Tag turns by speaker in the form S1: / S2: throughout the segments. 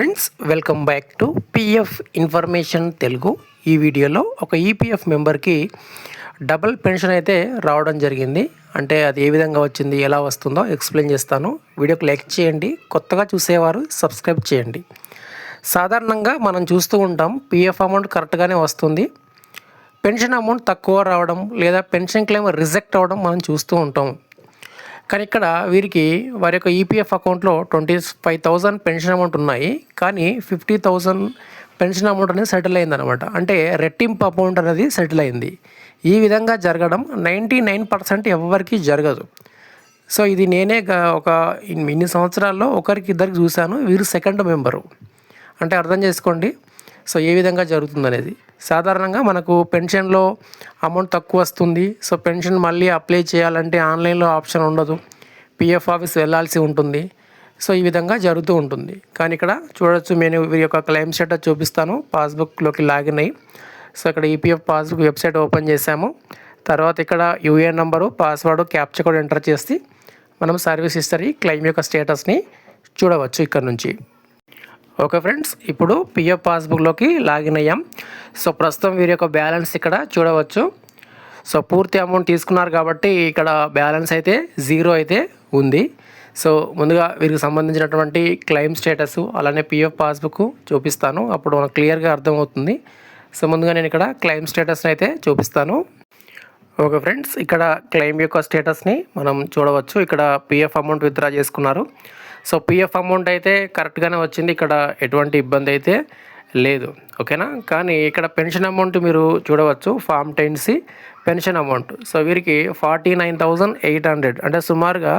S1: Friends welcome back to PF information Telugu ఈ వీడియోలో ఒక ఈపీఎఫ్ మెంబర్కి డబుల్ పెన్షన్ అయితే రావడం జరిగింది. అంటే అది ఏ విధంగా వచ్చింది ఎలా వస్తుందో ఎక్స్ప్లెయిన్ చేస్తాను. వీడియోకి లైక్ చేయండి కొత్తగా చూసేవారు సబ్స్క్రైబ్ చేయండి. సాధారణంగా మనం చూస్తూ ఉంటాం పిఎఫ్ అమౌంట్ కరెక్ట్గానే వస్తుంది. పెన్షన్ అమౌంట్ తక్కువ రావడం లేదా పెన్షన్ క్లెయిమ్ రిజెక్ట్ అవ్వడం మనం చూస్తూ ఉంటాం. కానీ ఇక్కడ వీరికి వారి యొక్క ఈపీఎఫ్ అకౌంట్లో twenty five thousand pension amount ఉన్నాయి. కానీ ఫిఫ్టీ థౌజండ్ పెన్షన్ అమౌంట్ అనేది సెటిల్ అయిందనమాట అంటే రెట్టింపు అమౌంట్ అనేది సెటిల్ అయింది. ఈ విధంగా జరగడం నైంటీ నైన్ పర్సెంట్ ఎవరికి జరగదు. సో ఇది నేనే ఒక ఇన్ని సంవత్సరాల్లో ఒకరికి ఇద్దరికి చూశాను. వీరు సెకండ్ మెంబరు. అంటే అర్థం చేసుకోండి. సో ఏ విధంగా జరుగుతుంది అనేది సాధారణంగా మనకు పెన్షన్లో అమౌంట్ తక్కువ వస్తుంది. సో పెన్షన్ మళ్ళీ అప్లై చేయాలంటే ఆన్లైన్లో ఆప్షన్ ఉండదు. పిఎఫ్ ఆఫీస్ వెళ్ళాల్సి ఉంటుంది. సో ఈ విధంగా జరుగుతూ ఉంటుంది. కానీ ఇక్కడ చూడొచ్చు నేను వీరి యొక్క క్లెయిమ్ స్టేటస్ చూపిస్తాను. పాస్బుక్లోకి లాగిన్ అయ్యి. సో ఇక్కడ ఈపీఎఫ్ పాస్బుక్ వెబ్సైట్ ఓపెన్ చేసాము తర్వాత ఇక్కడ యూఏఎన్ నెంబరు పాస్వర్డ్ క్యాప్చర్ కూడా ఎంటర్ చేసి మనం సర్వీస్ హిస్టరీ క్లెయిమ్ యొక్క స్టేటస్ని చూడవచ్చు ఇక్కడ నుంచి. ఓకే ఫ్రెండ్స్ ఇప్పుడు పిఎఫ్ పాస్బుక్లోకి లాగిన్ అయ్యాం. సో ప్రస్తుతం వీరి యొక్క బ్యాలెన్స్ ఇక్కడ చూడవచ్చు. సో పూర్తి అమౌంట్ తీసుకున్నారు కాబట్టి ఇక్కడ బ్యాలెన్స్ అయితే జీరో అయితే ఉంది. సో ముందుగా వీరికి సంబంధించినటువంటి క్లెయిమ్ స్టేటస్ అలానే పిఎఫ్ పాస్బుక్ చూపిస్తాను. అప్పుడు మనకు క్లియర్గా అర్థమవుతుంది. సో ముందుగా నేను ఇక్కడ క్లెయిమ్ స్టేటస్ని అయితే చూపిస్తాను. ఓకే ఫ్రెండ్స్ ఇక్కడ క్లెయిమ్ యొక్క స్టేటస్ని మనం చూడవచ్చు. ఇక్కడ పిఎఫ్ అమౌంట్ విత్డ్రా చేసుకున్నారు. సో పిఎఫ్ అమౌంట్ అయితే కరెక్ట్గానే వచ్చింది. ఇక్కడ ఎటువంటి ఇబ్బంది అయితే లేదు. ఓకేనా? కానీ ఇక్కడ పెన్షన్ అమౌంట్ మీరు చూడవచ్చు. Form ten C pension amount so వీరికి forty nine thousand eight hundred అంటే సుమారుగా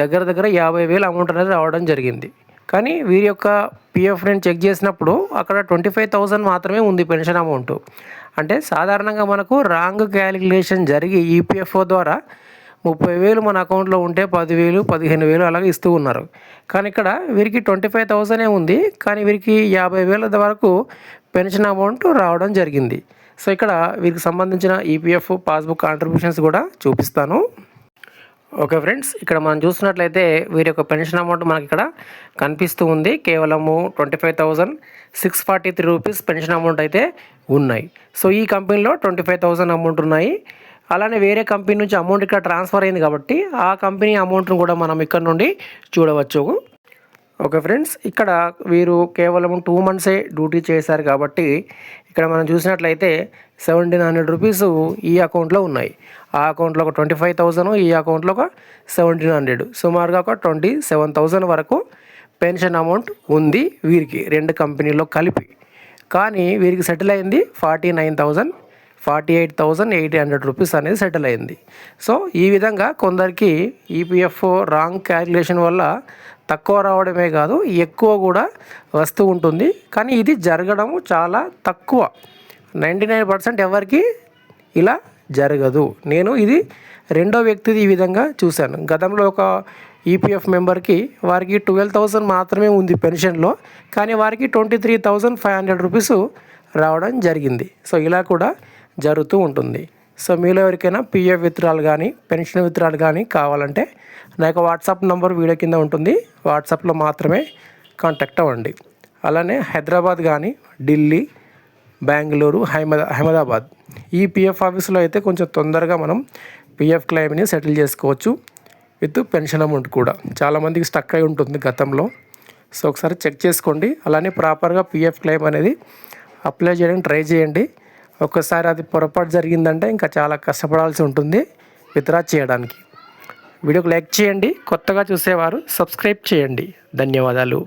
S1: దగ్గర దగ్గర యాభై వేలు అమౌంట్ అనేది రావడం జరిగింది. కానీ వీరి యొక్క పిఎఫ్ నేను చెక్ చేసినప్పుడు అక్కడ ట్వంటీ ఫైవ్ థౌజండ్ మాత్రమే ఉంది పెన్షన్ అమౌంట్ అంటే సాధారణంగా మనకు రాంగ్ క్యాలిక్యులేషన్ జరిగి ఈపీఎఫ్ఓ ద్వారా ముప్పై వేలు మన అకౌంట్లో ఉంటే పదివేలు పదిహేను వేలు అలాగే ఇస్తూ ఉన్నారు. కానీ ఇక్కడ వీరికి ట్వంటీ ఫైవ్ థౌసండే ఉంది. కానీ వీరికి యాభై వేల వరకు పెన్షన్ అమౌంట్ రావడం జరిగింది. సో ఇక్కడ వీరికి సంబంధించిన ఈపీఎఫ్ పాస్బుక్ కాంట్రిబ్యూషన్స్ కూడా చూపిస్తాను. ఓకే ఫ్రెండ్స్ ఇక్కడ మనం చూసినట్లయితే వీరి యొక్క పెన్షన్ అమౌంట్ మనకి ఇక్కడ కనిపిస్తూ ఉంది. కేవలము twenty five thousand six forty three rupees pension amount అయితే ఉన్నాయి సో ఈ కంపెనీలో ట్వంటీ ఫైవ్ థౌజండ్ అమౌంట్ ఉన్నాయి అలానే వేరే కంపెనీ నుంచి అమౌంట్ ఇక్కడ ట్రాన్స్ఫర్ అయింది కాబట్టి ఆ కంపెనీ అమౌంట్ను కూడా మనం ఇక్కడ నుండి చూడవచ్చు. ఓకే ఫ్రెండ్స్ ఇక్కడ వీరు కేవలం టూ మంత్సే డ్యూటీ చేశారు కాబట్టి ఇక్కడ మనం చూసినట్లయితే సెవెంటీన్ హండ్రెడ్ రూపీస్ ఈ అకౌంట్లో ఉన్నాయి. ఆ అకౌంట్లో ఒక ట్వంటీ ఫైవ్ థౌజండ్ ఈ అకౌంట్లో ఒక సెవెంటీన్ హండ్రెడ్ సుమారుగా ఒక ట్వంటీ సెవెన్ థౌజండ్ వరకు పెన్షన్ అమౌంట్ ఉంది వీరికి రెండు కంపెనీలో కలిపి. కానీ వీరికి సెటిల్ అయింది forty nine thousand forty eight thousand eight hundred rupees అనేది సెటిల్ అయింది. సో ఈ విధంగా కొందరికి ఈపీఎఫ్ రాంగ్ క్యాలిక్యులేషన్ వల్ల తక్కువ రావడమే కాదు ఎక్కువ కూడా వస్తూ ఉంటుంది. కానీ ఇది జరగడం చాలా తక్కువ. నైంటీ నైన్ పర్సెంట్ ఎవరికి ఇలా జరగదు. నేను ఇది రెండో వ్యక్తిది ఈ విధంగా చూశాను. గతంలో ఒక ఈపీఎఫ్ మెంబర్కి వారికి ట్వెల్వ్ థౌసండ్ మాత్రమే ఉంది పెన్షన్లో కానీ వారికి twenty three thousand five hundred rupees రావడం జరిగింది. సో ఇలా కూడా జరుగుతూ ఉంటుంది. సో మీలో ఎవరికైనా పిఎఫ్ విత్రాలు కానీ పెన్షన్ విత్రాలు కానీ కావాలంటే నా యొక్క వాట్సాప్ నంబర్ వీడియో కింద ఉంటుంది. వాట్సాప్లో మాత్రమే కాంటాక్ట్ అవ్వండి. అలానే హైదరాబాద్ కానీ ఢిల్లీ బెంగళూరు హైమదా అహ్మదాబాద్ ఈ పిఎఫ్ ఆఫీస్లో అయితే కొంచెం తొందరగా మనం పిఎఫ్ క్లెయిమ్ని సెటిల్ చేసుకోవచ్చు విత్ పెన్షన్ అమౌంట్ కూడా. చాలామందికి స్టక్ అయి ఉంటుంది గతంలో. సో ఒకసారి చెక్ చేసుకోండి. అలానే ప్రాపర్గా పిఎఫ్ క్లెయిమ్ అనేది అప్లై చేయడానికి ట్రై చేయండి. ఒక్కసారి అది పొరపాటు జరిగిందంటే ఇంకా చాలా కష్టపడాల్సి ఉంటుంది. విత్డ్రా చేయడానికి. వీడియోకి లైక్ చేయండి. కొత్తగా చూసేవారు సబ్స్క్రైబ్ చేయండి. ధన్యవాదాలు.